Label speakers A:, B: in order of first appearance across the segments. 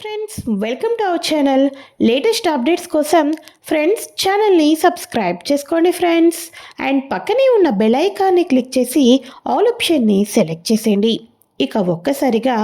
A: Friends welcome to our channel latest updates కోసం friends ఛానల్ని subscribe చేసుకోండి ఫ్రెండ్స్ అండ్ పక్కనే ఉన్న బెల్ ఐకాన్ని క్లిక్ చేసి ఆల్ ఆప్షన్ని సెలెక్ట్ చేసేయండి. ఇక ఒక్కసారిగా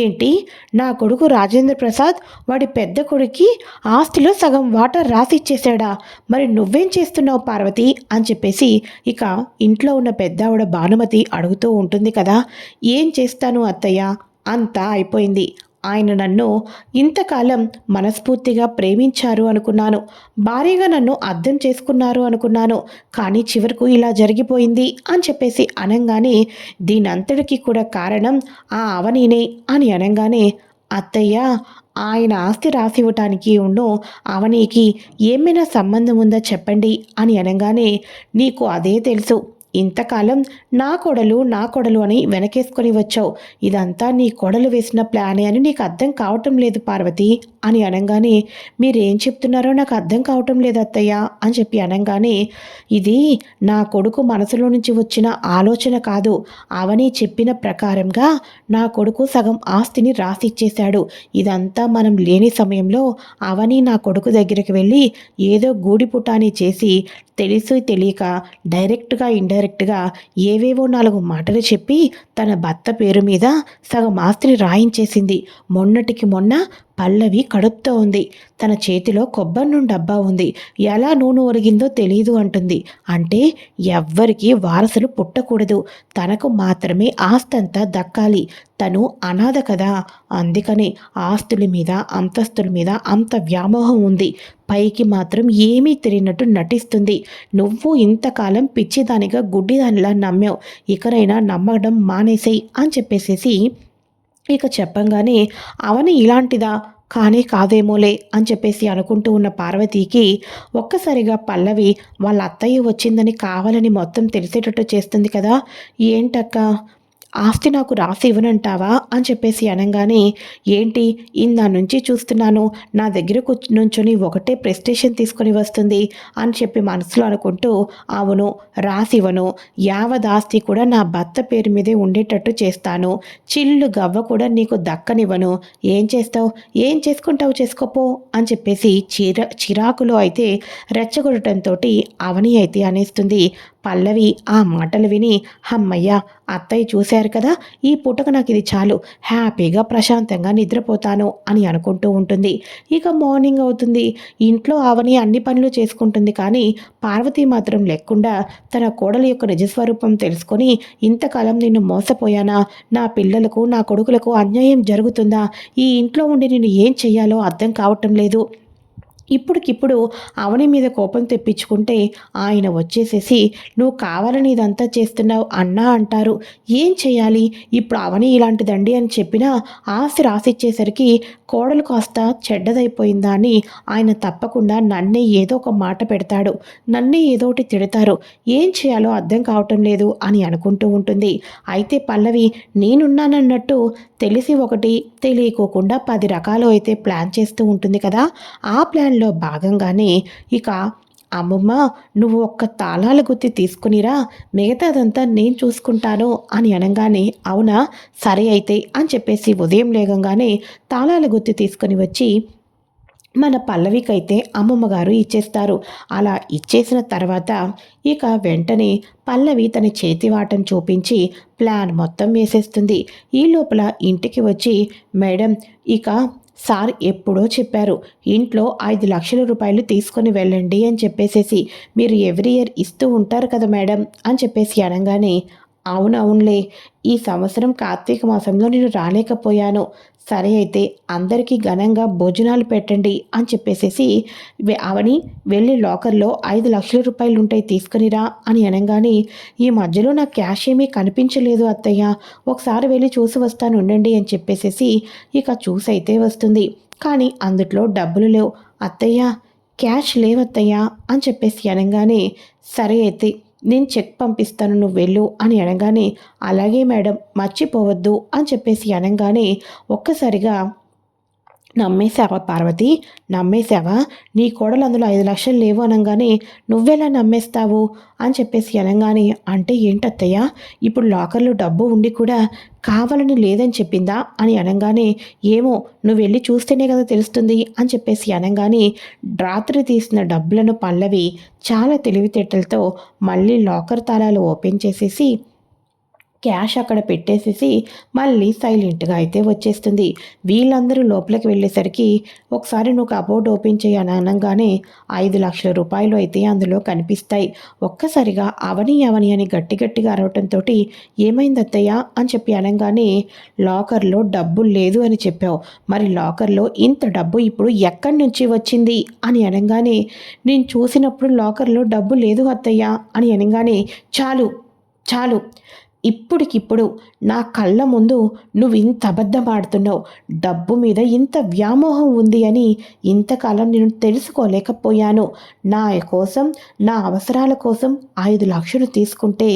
A: ఏంటి? నా కొడుకు రాజేంద్ర ప్రసాద్ వాడి పెద్ద కొడుక్కి ఆస్తిలో సగం వాటర్ రాసి ఇచ్చేసాడా మరి నువ్వేం చేస్తున్నావు పార్వతి? అని చెప్పేసి ఇక ఇంట్లో ఉన్న పెద్దావిడ భానుమతి అడుగుతూ ఉంటుంది కదా. ఏం చేస్తాను అత్తయ్య? అంతా అయిపోయింది. ఆయన నన్ను ఇంతకాలం మనస్ఫూర్తిగా ప్రేమించారు అనుకున్నాను. భారీగా నన్ను అర్థం చేసుకున్నారు అనుకున్నాను. కానీ చివరకు ఇలా జరిగిపోయింది అని చెప్పేసి అనగానే దీనంతటికీ కూడా కారణం ఆ అవనీనే అని అనగానే అత్తయ్య ఆయన ఆస్తి రాసి ఇవ్వటానికి ఉన్ను అవనీకి ఏమైనా సంబంధం ఉందా చెప్పండి అని అనగానే నీకు అదే తెలుసు. ఇంతకాలం నా కొడలు నా కొడలు అని వెనకేసుకొని వచ్చావు. ఇదంతా నీ కొడలు వేసిన ప్లానే అని నీకు అర్థం కావటం లేదు పార్వతి. అని అనగానే మీరేం చెప్తున్నారో నాకు అర్థం కావటం లేదు అత్తయ్య అని చెప్పి అనగానే ఇది నా కొడుకు మనసులో నుంచి వచ్చిన ఆలోచన కాదు. అవని చెప్పిన ప్రకారంగా నా కొడుకు సగం ఆస్తిని రాసిచ్చేశాడు. ఇదంతా మనం లేని సమయంలో అవని నా కొడుకు దగ్గరికి వెళ్ళి ఏదో గూడిపుటాని చేసి తెలిసి తెలియక డైరెక్ట్గా ఇండైరెక్ట్గా ఏవేవో నాలుగు మాటలు చెప్పి తన భర్త పేరు మీద సగం ఆస్తిని రాయించేసింది. మొన్నటికి మొన్న పల్లవి కడుపుతో ఉంది. తన చేతిలో కొబ్బరి నూనె డబ్బా ఉంది. ఎలా నూనె ఒరిగిందో తెలియదు అంటుంది. అంటే ఎవ్వరికీ వారసులు పుట్టకూడదు. తనకు మాత్రమే ఆస్తంతా దక్కాలి. తను అనాథ కదా. అందుకనే ఆస్తుల మీద అంతస్తుల మీద అంత వ్యామోహం ఉంది. పైకి మాత్రం ఏమీ తెలియనట్టు నటిస్తుంది. నువ్వు ఇంతకాలం పిచ్చిదానిగా గుడ్డిదానిలా నమ్మావు. ఇకనైనా నమ్మడం మానేసేయి అని చెప్పేసేసి ఇక చెప్పంగానే అవని ఇలాంటిదా? కానీ కాదేమోలే అని చెప్పేసి అనుకుంటూ ఉన్న పార్వతీకి ఒక్కసారిగా పల్లవి వాళ్ళ అత్తయ్య వచ్చిందని కావాలని మొత్తం తెలిసేటట్టు చేస్తుంది కదా. ఏంటక్క? ఆస్తి నాకు రాసి ఇవ్వనంటావా అని చెప్పేసి అనగానే ఏంటి? ఇందా నుంచి చూస్తున్నాను. నా దగ్గర కూర్చు నుంచొని ఒకటే ప్రెస్టేషన్ తీసుకొని వస్తుంది అని చెప్పి మనసులో అనుకుంటూ అవును రాసి ఇవ్వను. యావద్ ఆస్తి కూడా నా భర్త పేరు మీదే ఉండేటట్టు చేస్తాను. చిల్లు గవ్వ కూడా నీకు దక్కనివ్వను. ఏం చేస్తావు? ఏం చేసుకుంటావు? చేసుకోపో అని చెప్పేసి చిరా చిరాకులో అయితే రెచ్చగొట్టడంతో అవని అయితే అనేస్తుంది. పల్లవి ఆ మాటలు విని అమ్మయ్య అత్తయ్య చూశారు కదా ఈ పూటకు నాకు ఇది చాలు. హ్యాపీగా ప్రశాంతంగా నిద్రపోతాను అని అనుకుంటూ ఉంటుంది. ఇక మార్నింగ్ అవుతుంది. ఇంట్లో ఆవని అన్ని పనులు చేసుకుంటుంది కానీ పార్వతి మాత్రం లేకుండా తన కోడలి యొక్క నిజస్వరూపం తెలుసుకొని ఇంతకాలం నిన్ను మోసపోయానా? నా పిల్లలకు నా కొడుకులకు అన్యాయం జరుగుతుందా? ఈ ఇంట్లో ఉండి నేను ఏం చెయ్యాలో అర్థం కావటం లేదు. ఇప్పటికిప్పుడు అవని మీద కోపం తెప్పించుకుంటే ఆయన వచ్చేసేసి నువ్వు కావాలని ఇదంతా చేస్తున్నావు అన్నా అంటారు. ఏం చేయాలి? ఇప్పుడు అవని ఇలాంటిదండి అని చెప్పినా ఆస్తి రాసిచ్చేసరికి కోడలు కాస్త చెడ్డదైపోయిందా అని ఆయన తప్పకుండా నన్నే ఏదో ఒక మాట పెడతాడు. నన్నే ఏదో ఒకటి తిడతారు. ఏం చేయాలో అర్థం కావటం లేదు అని అనుకుంటూ ఉంటుంది. అయితే పల్లవి నేనున్నానన్నట్టు తెలిసి ఒకటి తెలియకోకుండా పది రకాలు అయితే ప్లాన్ చేస్తూ ఉంటుంది కదా. ఆ ప్లాన్లో భాగంగానే ఇక అమ్మమ్మ నువ్వు ఒక్క తాళాల గుత్తి తీసుకునిరా మిగతాదంతా నేను చూసుకుంటాను అని అనగానే అవునా? సరే అయితే అని చెప్పేసి ఉదయం లేగంగానే తాళాల గుత్తి తీసుకొని వచ్చి మన పల్లవికైతే అమ్మమ్మగారు ఇచ్చేస్తారు. అలా ఇచ్చేసిన తర్వాత ఇక వెంటనే పల్లవి తన చేతివాటం చూపించి ప్లాన్ మొత్తం వేసేస్తుంది. ఈ లోపల ఇంటికి వచ్చి మేడం ఇక సార్ ఎప్పుడో చెప్పారు ఇంట్లో ఐదు లక్షల రూపాయలు తీసుకొని వెళ్ళండి అని చెప్పేసేసి మీరు ఎవ్రీ ఇయర్ ఇస్తూ ఉంటారు కదా మేడం అని చెప్పేసి అనగానే అవునవునులే ఈ సంవత్సరం కార్తీక మాసంలో నేను రాలేకపోయాను. సరే అయితే అందరికీ ఘనంగా భోజనాలు పెట్టండి అని చెప్పేసేసి అవని వెళ్ళి లాకర్లో ఐదు లక్షల రూపాయలు ఉంటాయి తీసుకునిరా అని అనగానే ఈ మధ్యలో నా క్యాష్ ఏమీ కనిపించలేదు అత్తయ్య. ఒకసారి వెళ్ళి చూసి వస్తాను ఉండండి అని చెప్పేసేసి ఇక చూసైతే వస్తుంది. కానీ అందుట్లో డబ్బులు లేవు. అత్తయ్య క్యాష్ లేవత్తయ్యా అని చెప్పేసి అనగానే సరే అయితే నేను చెక్ పంపిస్తాను నువ్వు వెళ్ళు అని అనగానే అలాగే మేడం మర్చిపోవద్దు అని చెప్పేసి అనగానే ఒక్కసారిగా నమ్మేశావా పార్వతి? నమ్మేశావా? నీ కోడలు అందులో ఐదు లక్షలు లేవు అనగానే నువ్వెలా నమ్మేస్తావు? అని చెప్పేసి అనగానే అంటే ఏంటత్తయ్య? ఇప్పుడు లాకర్లో డబ్బు ఉండి కూడా కావాలని లేదని చెప్పిందా? అని అనగానే ఏమో నువ్వు వెళ్ళి చూస్తేనే కదా తెలుస్తుంది అని చెప్పేసి అనగానే రాత్రి తీసిన డబ్బులను పల్లవి చాలా తెలివితేటలతో మళ్ళీ లాకర్ తాళాలు ఓపెన్ చేసేసి క్యాష్ అక్కడ పెట్టేసేసి మళ్ళీ సైలెంట్గా అయితే వచ్చేస్తుంది. వీళ్ళందరూ లోపలికి వెళ్ళేసరికి ఒకసారి నువ్వు కబోర్డ్ ఓపెన్ చేయని అనగానే ఐదు లక్షల రూపాయలు అయితే అందులో కనిపిస్తాయి. ఒక్కసారిగా అవని అవని అని గట్టి గట్టిగా అరవటంతో ఏమైంది అత్తయ్య అని చెప్పి అనగానే లాకర్లో డబ్బు లేదు అని చెప్పావు. మరి లాకర్లో ఇంత డబ్బు ఇప్పుడు ఎక్కడి నుంచి వచ్చింది అని అనగానే నేను చూసినప్పుడు లాకర్లో డబ్బు లేదు అత్తయ్య అని అనగానే చాలు చాలు ఇప్పటికిప్పుడు నా కళ్ళ ముందు నువ్వు ఇంత అబద్ధం ఆడుతున్నావు. డబ్బు మీద ఇంత వ్యామోహం ఉంది అని ఇంతకాలం నేను తెలుసుకోలేకపోయాను. నా కోసం నా అవసరాల కోసం ఐదు లక్షలు తీసుకుంటే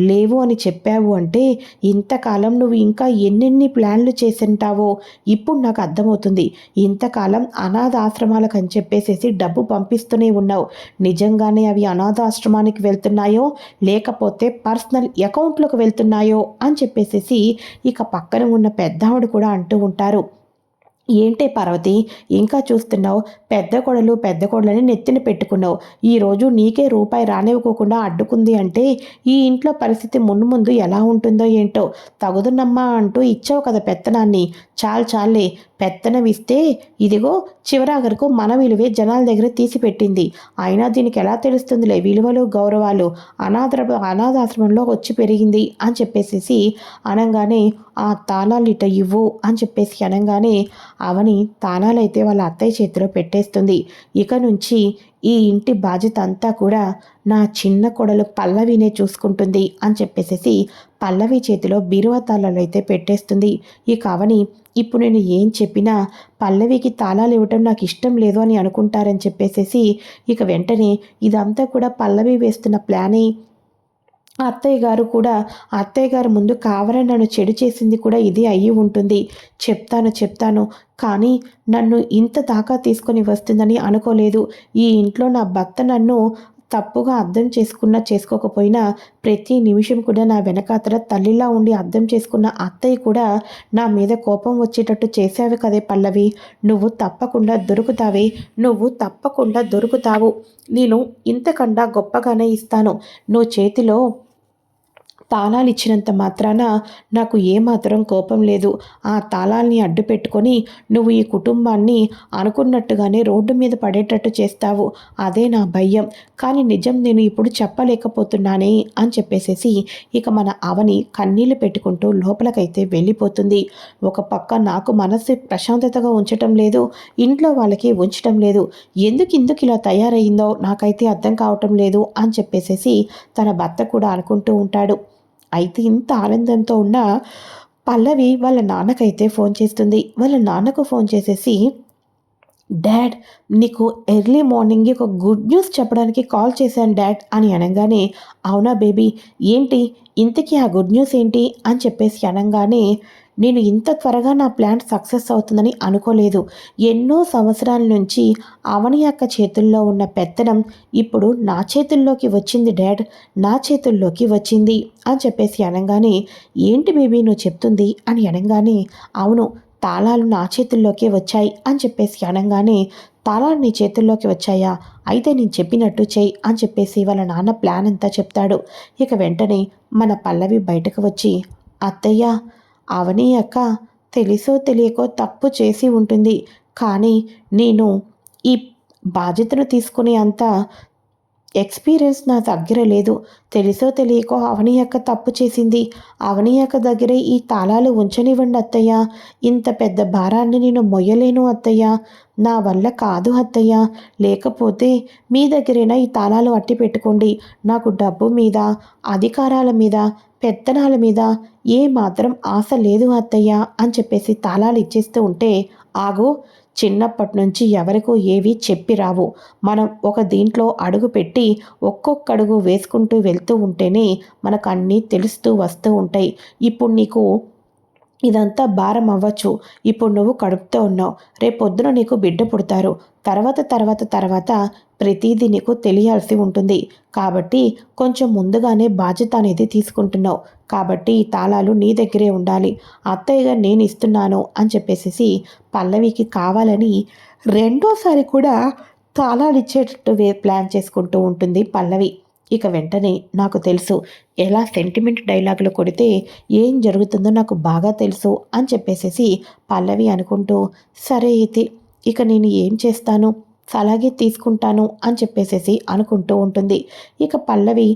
A: లేవు అని చెప్పావు అంటే ఇంతకాలం నువ్వు ఇంకా ఎన్నెన్ని ప్లాన్లు చేసింటావో ఇప్పుడు నాకు అర్థమవుతుంది. ఇంతకాలం అనాథ ఆశ్రమాలకు అని చెప్పేసేసి డబ్బు పంపిస్తూనే ఉన్నావు. నిజంగానే అవి అనాథాశ్రమానికి వెళ్తున్నాయో లేకపోతే పర్సనల్ అకౌంట్లోకి వెళ్తున్నాయో అని చెప్పేసి చెప్పేసేసి ఇక పక్కన ఉన్న పెద్దావిడ కూడా అంటూ ఉంటారు. ఏంటే పార్వతి ఇంకా చూస్తున్నావు? పెద్ద కొడలు పెద్ద కొడలని నెత్తిన పెట్టుకున్నావు. ఈరోజు నీకే రూపాయి రానివ్వకోకుండా అడ్డుకుంది అంటే ఈ ఇంట్లో పరిస్థితి ముందు ముందు ఎలా ఉంటుందో ఏంటో తగుదునమ్మా అంటూ ఇచ్చావు కదా పెత్తనాన్ని. చాలు చాలే పెత్తనం ఇస్తే ఇదిగో చివరాగరకు మన విలువే జనాల దగ్గర తీసిపెట్టింది. అయినా దీనికి ఎలా తెలుస్తుందిలే? విలువలు గౌరవాలు అనాథ అనాథాశ్రమంలో వచ్చి పెరిగింది అని చెప్పేసేసి అనగానే ఆ తాళాలు ఇట ఇవ్వు అని చెప్పేసి అనగానే అవని తాళాలైతే వాళ్ళ అత్తయ్య చేతిలో పెట్టేస్తుంది. ఇక నుంచి ఈ ఇంటి బాధ్యత అంతా కూడా నా చిన్న కొడలు పల్లవినే చూసుకుంటుంది అని చెప్పేసేసి పల్లవి చేతిలో బీరువా తాళాలు అయితే పెట్టేస్తుంది. ఈ కావని ఇప్పుడు నేను ఏం చెప్పినా పల్లవికి తాళాలు ఇవ్వటం నాకు ఇష్టం లేదు అని అనుకుంటారని చెప్పేసేసి ఇక వెంటనే ఇదంతా కూడా పల్లవి వేస్తున్న ప్లానే అత్తయ్య గారు కూడా అత్తయ్య గారు ముందు కావరని నన్ను చెడు చేసింది కూడా ఇది అయ్యి ఉంటుంది. చెప్తాను చెప్తాను. కానీ నన్ను ఇంత దాకా తీసుకొని వస్తుందని అనుకోలేదు. ఈ ఇంట్లో నా భర్త నన్ను తప్పుగా అర్థం చేసుకున్నా చేసుకోకపోయినా ప్రతి నిమిషం కూడా నా వెనకాతల తల్లిలా ఉండి అర్థం చేసుకున్న అత్తయ్య కూడా నా మీద కోపం వచ్చేటట్టు చేసావు కదే పల్లవి. నువ్వు తప్పకుండా దొరుకుతావే. నువ్వు తప్పకుండా దొరుకుతావు. నేను ఇంతకన్నా గొప్పగానే ఇస్తాను. నువ్వు చేతిలో తాళాలు ఇచ్చినంత మాత్రాన నాకు ఏమాత్రం కోపం లేదు. ఆ తాళాల్ని అడ్డు పెట్టుకొని నువ్వు ఈ కుటుంబాన్ని అనుకున్నట్టుగానే రోడ్డు మీద పడేటట్టు చేస్తావు. అదే నా భయం. కానీ నిజం నేను ఇప్పుడు చెప్పలేకపోతున్నానే అని చెప్పేసేసి ఇక మన అవని కన్నీళ్ళు పెట్టుకుంటూ లోపలకైతే వెళ్ళిపోతుంది. ఒక పక్క నాకు మనసు ప్రశాంతతగా ఉంచటం లేదు. ఇంట్లో వాళ్ళకి ఉంచటం లేదు. ఎందుకు ఇందుకు ఇలా తయారయ్యిందో నాకైతే అర్థం కావటం లేదు అని చెప్పేసేసి తన భర్త కూడా అనుకుంటూ ఉంటాడు. అయితే ఇంత ఆనందంతో ఉన్న పల్లవి వాళ్ళ నాన్నకైతే ఫోన్ చేస్తుంది. వాళ్ళ నాన్నకు ఫోన్ చేసేసి డాడ్ నీకు ఎర్లీ మార్నింగ్ ఒక గుడ్ న్యూస్ చెప్పడానికి కాల్ చేశాను డాడ్ అని అనగానే అవునా బేబీ ఏంటి? ఇంతకీ ఆ గుడ్ న్యూస్ ఏంటి? అని చెప్పేసి అనగానే నేను ఇంత త్వరగా నా ప్లాన్ సక్సెస్ అవుతుందని అనుకోలేదు. ఎన్నో సంవత్సరాల నుంచి అవని యొక్క చేతుల్లో ఉన్న పెత్తనం ఇప్పుడు నా చేతుల్లోకి వచ్చింది డాడ్. నా చేతుల్లోకి వచ్చింది అని చెప్పేసి అనగానే ఏంటి బేబీ నువ్వు చెప్తుంది? అని అనగానే అవును తాళాలు నా చేతుల్లోకే వచ్చాయి అని చెప్పేసి అనగానే తాళాలు నీ చేతుల్లోకి వచ్చాయా? అయితే నేను చెప్పినట్టు చెయ్యి అని చెప్పేసి వాళ్ళ నాన్న ప్లాన్ అంతా చెప్తాడు. ఇక వెంటనే మన పల్లవి బయటకు వచ్చి అత్తయ్య అవని అక్క తెలుసో తెలియకో తప్పు చేసి ఉంటుంది. కానీ నేను ఈ బాధ్యతను తీసుకునే అంత ఎక్స్పీరియన్స్ నా దగ్గర లేదు. తెలుసో తెలియకో అవని యొక్క తప్పు చేసింది. అవని యొక్క దగ్గరే ఈ తాళాలు ఉంచనివ్వండి అత్తయ్య. ఇంత పెద్ద భారాన్ని నేను మొయ్యలేను అత్తయ్య. నా వల్ల కాదు అత్తయ్య. లేకపోతే మీ దగ్గరైనా ఈ తాళాలు అట్టి పెట్టుకోండి. నాకు డబ్బు మీద అధికారాల మీద పెత్తనాల మీద ఏ మాత్రం ఆశ లేదు అత్తయ్య అని చెప్పేసి తాళాలు ఇచ్చేస్తూ ఉంటే ఆగు చిన్నప్పటి నుంచి ఎవరికో ఏవి చెప్పి రావు. మనం ఒక దీంట్లో అడుగు పెట్టి ఒక్కొక్క అడుగు వేసుకుంటూ వెళ్తూ ఉంటేనే మనకు అన్నీ తెలుస్తూ వస్తూ ఉంటాయి. ఇప్పుడు నీకు ఇదంతా భారం అవ్వచ్చు. ఇప్పుడు నువ్వు కడుపుతో ఉన్నావు. రేపొద్దున నీకు బిడ్డ పుడతారు. తర్వాత తర్వాత తర్వాత ప్రతిదీ నీకు తెలియాల్సి ఉంటుంది. కాబట్టి కొంచెం ముందుగానే బాధ్యత అనేది తీసుకుంటున్నావు. కాబట్టి ఈ తాళాలు నీ దగ్గరే ఉండాలి. అత్తయ్యగా నేను ఇస్తున్నాను అని చెప్పేసి పల్లవికి కావాలని రెండోసారి కూడా తాళాలు ఇచ్చేటట్టు ప్లాన్ చేసుకుంటూ ఉంటుంది పల్లవి. ఇక వెంటనే నాకు తెలుసు. ఎలా సెంటిమెంట్ డైలాగులు కొడితే ఏం జరుగుతుందో నాకు బాగా తెలుసు అని చెప్పేసేసి పల్లవి అనుకుంటూ సరే అయితే ఇక నేను ఏం చేస్తాను? అలాగే తీసుకుంటాను అని చెప్పేసేసి అనుకుంటూ ఉంటుంది. ఇక పల్లవి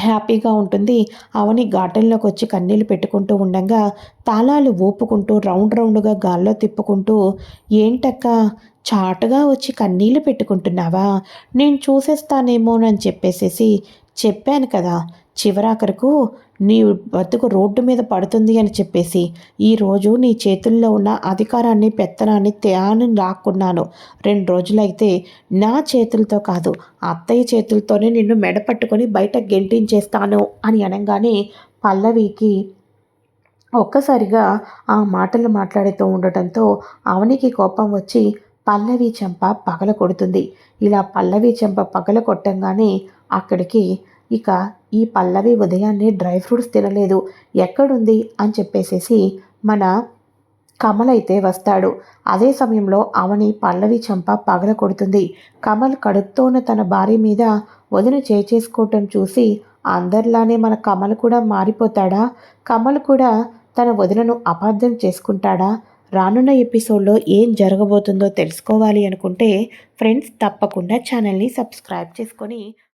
A: హ్యాపీగా ఉంటుంది. అవని గార్డెన్లోకి వచ్చి కన్నీళ్ళు పెట్టుకుంటూ ఉండగా తాళాలు ఊపుకుంటూ రౌండ్ రౌండ్గా గాల్లో తిప్పుకుంటూ ఏంటక్క? చాటుగా వచ్చి కన్నీళ్ళు పెట్టుకుంటున్నావా? నేను చూసేస్తానేమోనని చెప్పేసేసి చెప్పాను కదా. చివరాఖరకు నీ బతుకు రోడ్డు మీద పడుతుంది అని చెప్పేసి ఈరోజు నీ చేతుల్లో ఉన్న అధికారాన్ని పెత్తనాన్ని తేని లాక్కున్నాను. రెండు రోజులైతే నా చేతులతో కాదు అత్తయ్య చేతులతోనే నిన్ను మెడ పట్టుకొని బయట గెంటించేస్తాను అని అనగానే పల్లవికి ఒక్కసారిగా ఆ మాటలు మాట్లాడుతూ ఉండటంతో అవనికి కోపం వచ్చి పల్లవి చెంప పగల కొడుతుంది. ఇలా పల్లవి చెంప పగల కొట్టంగానే అక్కడికి ఇక ఈ పల్లవి ఉదయాన్నే డ్రై ఫ్రూట్స్ తినలేదు. ఎక్కడుంది? అని చెప్పేసేసి మన కమల్ అయితే వస్తాడు. అదే సమయంలో అవని పల్లవి చంప పగల కొడుతుంది. కమల్ కడుపుతోన తన భార్య మీద వదిన చేసేసుకోవటం చూసి అందరిలానే మన కమల్ కూడా మారిపోతాడా? కమల్ కూడా తన వదినను అపార్థం చేసుకుంటాడా? రానున్న ఎపిసోడ్లో ఏం జరగబోతుందో తెలుసుకోవాలి అనుకుంటే ఫ్రెండ్స్ తప్పకుండా ఛానల్ని సబ్స్క్రైబ్ చేసుకొని